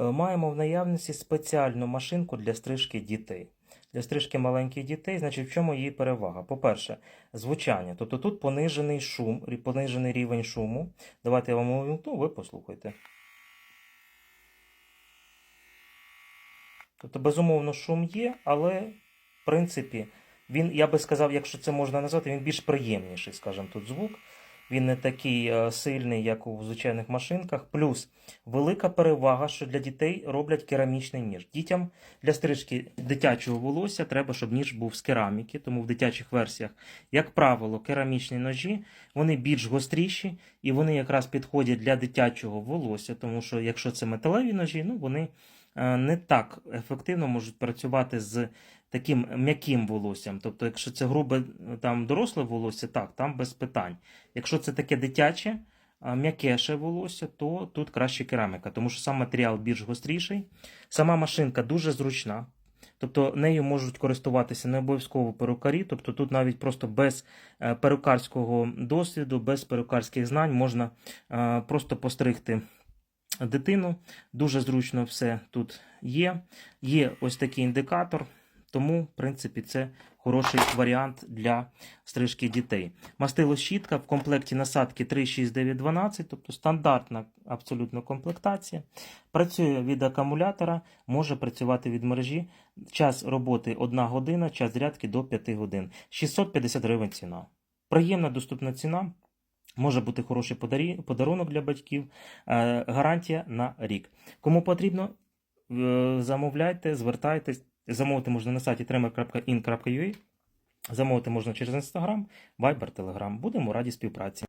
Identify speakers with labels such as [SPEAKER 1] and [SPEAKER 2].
[SPEAKER 1] Е, Маємо в наявності спеціальну машинку для стрижки дітей. Для стрижки маленьких дітей, значить, в чому її перевага? По-перше, звучання. Тобто тут понижений шум, понижений рівень шуму. Давайте я вам увімкну, ви послухайте. Тобто, безумовно, шум є, але, в принципі, він, я би сказав, якщо це можна назвати, він більш приємніший, скажімо, тут звук. Він не такий е, сильний, як у звичайних машинках. Плюс велика перевага, що для дітей роблять керамічний ніж. Дітям для стрижки дитячого волосся треба, щоб ніж був з кераміки, тому в дитячих версіях, як правило, керамічні ножі вони більш гостріші і вони якраз підходять для дитячого волосся, тому що якщо це металеві ножі, ну вони не так ефективно можуть працювати з таким м'яким волоссям. Тобто, якщо це грубе там доросле волосся, так, там без питань. Якщо це таке дитяче, а, м'якеше волосся, то тут краще кераміка, тому що сам матеріал більш гостріший. Сама машинка дуже зручна. Тобто нею можуть користуватися не обов'язково перукарі, тобто тут навіть просто без е, перукарського досвіду, без перукарських знань можна е, просто постригти дитину. Дуже зручно все тут є. Є ось такий індикатор, тому, в принципі, це хороший варіант для стрижки дітей. Мастило щітка в комплекті насадки 36912, тобто стандартна абсолютно комплектація. Працює від акумулятора, може працювати від мережі. Час роботи 1 година, час зарядки до 5 годин. 650 гривень ціна. Приємна доступна ціна. Може бути хороший подарі- подарунок для батьків, е, гарантія на рік. Кому потрібно, е, замовляйте, звертайтесь. Замовити можна на сайті tremer.in.ua, замовити можна через Instagram, Viber, Telegram. Будемо раді співпраці.